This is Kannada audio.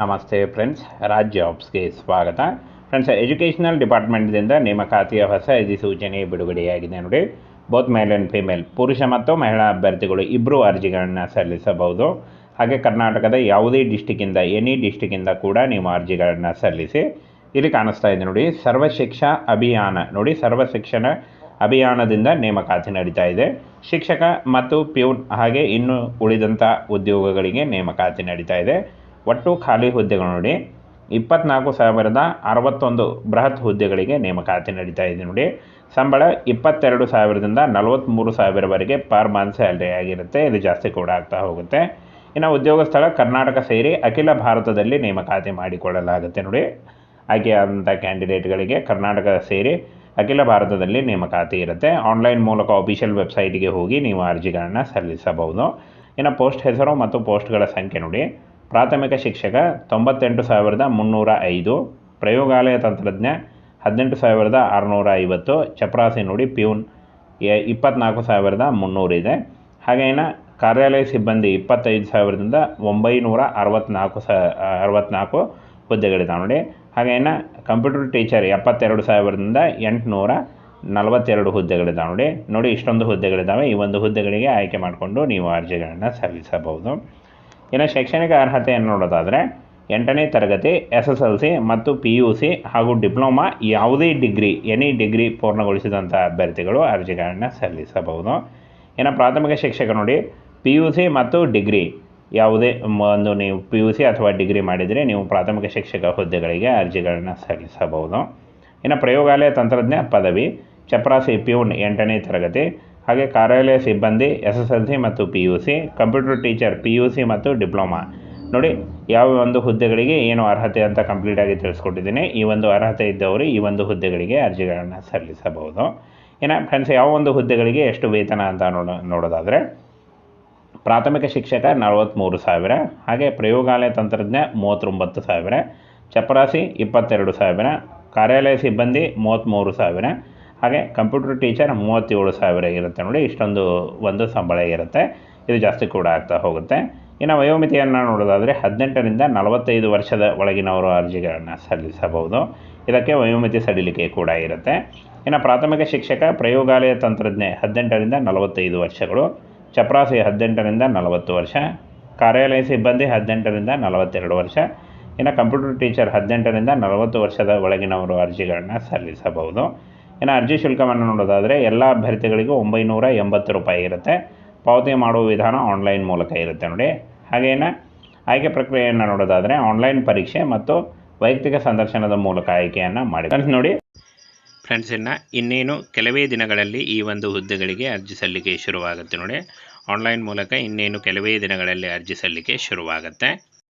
ನಮಸ್ತೆ ಫ್ರೆಂಡ್ಸ್, ರಾಜ್ಯ ಜಾಬ್ಸ್ಗೆ ಸ್ವಾಗತ. ಫ್ರೆಂಡ್ಸ್, ಎಜುಕೇಷನಲ್ ಡಿಪಾರ್ಟ್ಮೆಂಟ್ದಿಂದ ನೇಮಕಾತಿಯ ಹೊಸ ಅಧಿಸೂಚನೆ ಬಿಡುಗಡೆಯಾಗಿದೆ ನೋಡಿ. ಬೋತ್ ಮೇಲ್ ಆ್ಯಂಡ್ ಫಿಮೇಲ್, ಪುರುಷ ಮತ್ತು ಮಹಿಳಾ ಅಭ್ಯರ್ಥಿಗಳು ಇಬ್ಬರು ಅರ್ಜಿಗಳನ್ನು ಸಲ್ಲಿಸಬಹುದು. ಹಾಗೆ ಕರ್ನಾಟಕದ ಯಾವುದೇ ಡಿಸ್ಟಿಕ್ಕಿಂದ, ಎನಿ ಡಿಸ್ಟಿಕ್ಕಿಂದ ಕೂಡ ನೀವು ಅರ್ಜಿಗಳನ್ನು ಸಲ್ಲಿಸಿ. ಇಲ್ಲಿ ಕಾಣಿಸ್ತಾ ಇದೆ ನೋಡಿ ಸರ್ವ ಶಿಕ್ಷಾ ಅಭಿಯಾನ ನೋಡಿ ಸರ್ವ ಶಿಕ್ಷಣ ಅಭಿಯಾನದಿಂದ ನೇಮಕಾತಿ ನಡೀತಾ ಇದೆ. ಶಿಕ್ಷಕ ಮತ್ತು ಪ್ಯೂನ್ ಹಾಗೆ ಇನ್ನು ಉಳಿದಂಥ ಉದ್ಯೋಗಗಳಿಗೆ ನೇಮಕಾತಿ ನಡೀತಾ ಇದೆ. ಒಟ್ಟು ಖಾಲಿ ಹುದ್ದೆಗಳು ನೋಡಿ. ಇಪ್ಪತ್ನಾಲ್ಕು ಸಾವಿರದ ಅರವತ್ತೊಂದು ಬೃಹತ್ ಹುದ್ದೆಗಳಿಗೆ ನೇಮಕಾತಿ ನಡೀತಾ ಇದೆ ನೋಡಿ. ಸಂಬಳ ಇಪ್ಪತ್ತೆರಡು ಸಾವಿರದಿಂದ ನಲವತ್ತ್ಮೂರು ಸಾವಿರವರೆಗೆ ಪರ್ ಮಂತ್ ಸ್ಯಾಲ್ರಿ ಆಗಿರುತ್ತೆ. ಇದು ಜಾಸ್ತಿ ಕೂಡ ಆಗ್ತಾ ಹೋಗುತ್ತೆ. ಇನ್ನು ಉದ್ಯೋಗ ಸ್ಥಳ ಕರ್ನಾಟಕ ಸೇರಿ ಅಖಿಲ ಭಾರತದಲ್ಲಿ ನೇಮಕಾತಿ ಮಾಡಿಕೊಳ್ಳಲಾಗುತ್ತೆ ನೋಡಿ. ಆಯ್ಕೆಯಾದಂಥ ಕ್ಯಾಂಡಿಡೇಟ್ಗಳಿಗೆ ಕರ್ನಾಟಕ ಸೇರಿ ಅಖಿಲ ಭಾರತದಲ್ಲಿ ನೇಮಕಾತಿ ಇರುತ್ತೆ. ಆನ್ಲೈನ್ ಮೂಲಕ ಅಫಿಷಿಯಲ್ ವೆಬ್ಸೈಟಿಗೆ ಹೋಗಿ ನೀವು ಅರ್ಜಿಗಳನ್ನು ಸಲ್ಲಿಸಬಹುದು. ಇನ್ನು ಪೋಸ್ಟ್ ಹೆಸರು ಮತ್ತು ಪೋಸ್ಟ್ಗಳ ಸಂಖ್ಯೆ ನೋಡಿ. ಪ್ರಾಥಮಿಕ ಶಿಕ್ಷಕ ತೊಂಬತ್ತೆಂಟು ಸಾವಿರದ ಮುನ್ನೂರ ಐದು, ಪ್ರಯೋಗಾಲಯ ತಂತ್ರಜ್ಞ ಹದಿನೆಂಟು ಸಾವಿರದ ಆರುನೂರ ಐವತ್ತು, ಚಪರಾಸಿ ನೋಡಿ ಪ್ಯೂನ್ ಎ ಇಪ್ಪತ್ನಾಲ್ಕು ಸಾವಿರದ ಮುನ್ನೂರಿದೆ ಹಾಗೇನ ಕಾರ್ಯಾಲಯ ಸಿಬ್ಬಂದಿ ಇಪ್ಪತ್ತೈದು ಸಾವಿರದಿಂದ ಒಂಬೈನೂರ ಅರವತ್ತ್ನಾಲ್ಕು ಸ ಅರವತ್ತ್ನಾಲ್ಕು ಹುದ್ದೆಗಳಿದ್ದಾವೆ ನೋಡಿ. ಹಾಗೇನ ಕಂಪ್ಯೂಟರ್ ಟೀಚರ್ ಎಪ್ಪತ್ತೆರಡು ಸಾವಿರದಿಂದ ಎಂಟುನೂರ ನಲವತ್ತೆರಡು ಹುದ್ದೆಗಳಿದ್ದಾವೆ ನೋಡಿ. ನೋಡಿ ಇಷ್ಟೊಂದು ಹುದ್ದೆಗಳಿದ್ದಾವೆ ಈ ಒಂದು ಹುದ್ದೆಗಳಿಗೆ ಆಯ್ಕೆ ಮಾಡಿಕೊಂಡು ನೀವು ಅರ್ಜಿಗಳನ್ನು ಸಲ್ಲಿಸಬಹುದು. ಇನ್ನು ಶೈಕ್ಷಣಿಕ ಅರ್ಹತೆಯನ್ನು ನೋಡೋದಾದರೆ ಎಂಟನೇ ತರಗತಿ ಎಸ್ ಎಸ್ ಎಲ್ ಸಿ ಮತ್ತು ಪಿ ಯು ಸಿ ಹಾಗೂ ಡಿಪ್ಲೊಮಾ ಯಾವುದೇ ಡಿಗ್ರಿ, ಎನಿ ಡಿಗ್ರಿ ಪೂರ್ಣಗೊಳಿಸಿದಂಥ ಅಭ್ಯರ್ಥಿಗಳು ಅರ್ಜಿಗಳನ್ನು ಸಲ್ಲಿಸಬಹುದು. ಇನ್ನು ಪ್ರಾಥಮಿಕ ಶಿಕ್ಷಕ ನೋಡಿ ಪಿ ಯು ಸಿ ಮತ್ತು ಡಿಗ್ರಿ ಯಾವುದೇ ಒಂದು ನೀವು ಪಿ ಯು ಸಿ ಅಥವಾ ಡಿಗ್ರಿ ಮಾಡಿದರೆ ನೀವು ಪ್ರಾಥಮಿಕ ಶಿಕ್ಷಕ ಹುದ್ದೆಗಳಿಗೆ ಅರ್ಜಿಗಳನ್ನು ಸಲ್ಲಿಸಬಹುದು. ಇನ್ನು ಪ್ರಯೋಗಾಲಯ ತಂತ್ರಜ್ಞ ಪದವಿ ಚಪ್ರಾಸಿ ಪ್ಯೂನ್ ಎಂಟನೇ ತರಗತಿ ಹಾಗೆ ಕಾರ್ಯಾಲಯ ಸಿಬ್ಬಂದಿ ಎಸ್ ಎಸ್ ಎಲ್ ಸಿ ಮತ್ತು P U C, computer teacher, P U C ಮತ್ತು ಡಿಪ್ಲೊಮಾ. ನೋಡಿ, ಯಾವ ಒಂದು ಹುದ್ದೆಗಳಿಗೆ ಏನು ಅರ್ಹತೆ ಅಂತ ಕಂಪ್ಲೀಟಾಗಿ ತಿಳಿಸ್ಕೊಟ್ಟಿದ್ದೀನಿ. ಈ ಒಂದು ಅರ್ಹತೆ ಇದ್ದವರು ಈ ಒಂದು ಹುದ್ದೆಗಳಿಗೆ ಅರ್ಜಿಗಳನ್ನು ಸಲ್ಲಿಸಬಹುದು. ಇನ್ನು ಫ್ರೆಂಡ್ಸ್ ಯಾವ ಒಂದು ಹುದ್ದೆಗಳಿಗೆ ಎಷ್ಟು ವೇತನ ಅಂತ ನೋಡೋ, ನೋಡೋದಾದರೆ, ಪ್ರಾಥಮಿಕ ಶಿಕ್ಷಕ ನಲವತ್ತ್ಮೂರು ಸಾವಿರ, ಹಾಗೆ ಪ್ರಯೋಗಾಲಯ ತಂತ್ರಜ್ಞ ಮೂವತ್ತೊಂಬತ್ತು ಸಾವಿರ, ಚಪರಾಸಿ ಇಪ್ಪತ್ತೆರಡು ಸಾವಿರ, ಕಾರ್ಯಾಲಯ ಸಿಬ್ಬಂದಿ ಮೂವತ್ತ್ಮೂರು ಸಾವಿರ ಹಾಗೆ ಕಂಪ್ಯೂಟರ್ ಟೀಚರ್ ಮೂವತ್ತೇಳು ಸಾವಿರ ಇರುತ್ತೆ ನೋಡಿ, ಇಷ್ಟೊಂದು ಒಂದು ಸಂಬಳ ಇರುತ್ತೆ. ಇದು ಜಾಸ್ತಿ ಕೂಡ ಆಗ್ತಾ ಹೋಗುತ್ತೆ. ಇನ್ನು ವಯೋಮಿತಿಯನ್ನು ನೋಡೋದಾದರೆ ಹದಿನೆಂಟರಿಂದ ನಲವತ್ತೈದು ವರ್ಷದ ಒಳಗಿನವರು ಅರ್ಜಿಗಳನ್ನು ಸಲ್ಲಿಸಬಹುದು. ಇದಕ್ಕೆ ವಯೋಮಿತಿ ಸಡಿಲಿಕೆ ಕೂಡ ಇರುತ್ತೆ. ಇನ್ನು ಪ್ರಾಥಮಿಕ ಶಿಕ್ಷಕ, ಪ್ರಯೋಗಾಲಯ ತಂತ್ರಜ್ಞೆ ಹದಿನೆಂಟರಿಂದ ನಲವತ್ತೈದು ವರ್ಷಗಳು, ಚಪ್ರಾಸಿ ಹದಿನೆಂಟರಿಂದ ನಲವತ್ತು ವರ್ಷ, ಕಾರ್ಯಾಲಯ ಸಿಬ್ಬಂದಿ ಹದಿನೆಂಟರಿಂದ ನಲವತ್ತೆರಡು ವರ್ಷ, ಇನ್ನು ಕಂಪ್ಯೂಟರ್ ಟೀಚರ್ ಹದಿನೆಂಟರಿಂದ ನಲವತ್ತು ವರ್ಷದ ಒಳಗಿನವರು ಅರ್ಜಿಗಳನ್ನು ಸಲ್ಲಿಸಬಹುದು. ಇನ್ನು ಅರ್ಜಿ ಶುಲ್ಕವನ್ನು ನೋಡೋದಾದರೆ ಎಲ್ಲ ಅಭ್ಯರ್ಥಿಗಳಿಗೂ ಒಂಬೈನೂರ ಎಂಬತ್ತು ರೂಪಾಯಿ ಇರುತ್ತೆ. ಪಾವತಿ ಮಾಡುವ ವಿಧಾನ ಆನ್ಲೈನ್ ಮೂಲಕ ಇರುತ್ತೆ ನೋಡಿ. ಹಾಗೇನ ಆಯ್ಕೆ ಪ್ರಕ್ರಿಯೆಯನ್ನು ನೋಡೋದಾದರೆ ಆನ್ಲೈನ್ ಪರೀಕ್ಷೆ ಮತ್ತು ವೈಯಕ್ತಿಕ ಸಂದರ್ಶನದ ಮೂಲಕ ಆಯ್ಕೆಯನ್ನು ಮಾಡಿ. ನೋಡಿ ಫ್ರೆಂಡ್ಸ್ ಇನ್ನು ಇನ್ನೇನು ಕೆಲವೇ ದಿನಗಳಲ್ಲಿ ಈ ಒಂದು ಹುದ್ದೆಗಳಿಗೆ ಅರ್ಜಿ ಸಲ್ಲಿಕೆ ಶುರುವಾಗುತ್ತೆ ನೋಡಿ. ಆನ್ಲೈನ್ ಮೂಲಕ ಇನ್ನೇನು ಕೆಲವೇ ದಿನಗಳಲ್ಲಿ ಅರ್ಜಿ ಸಲ್ಲಿಕೆ ಶುರುವಾಗುತ್ತೆ.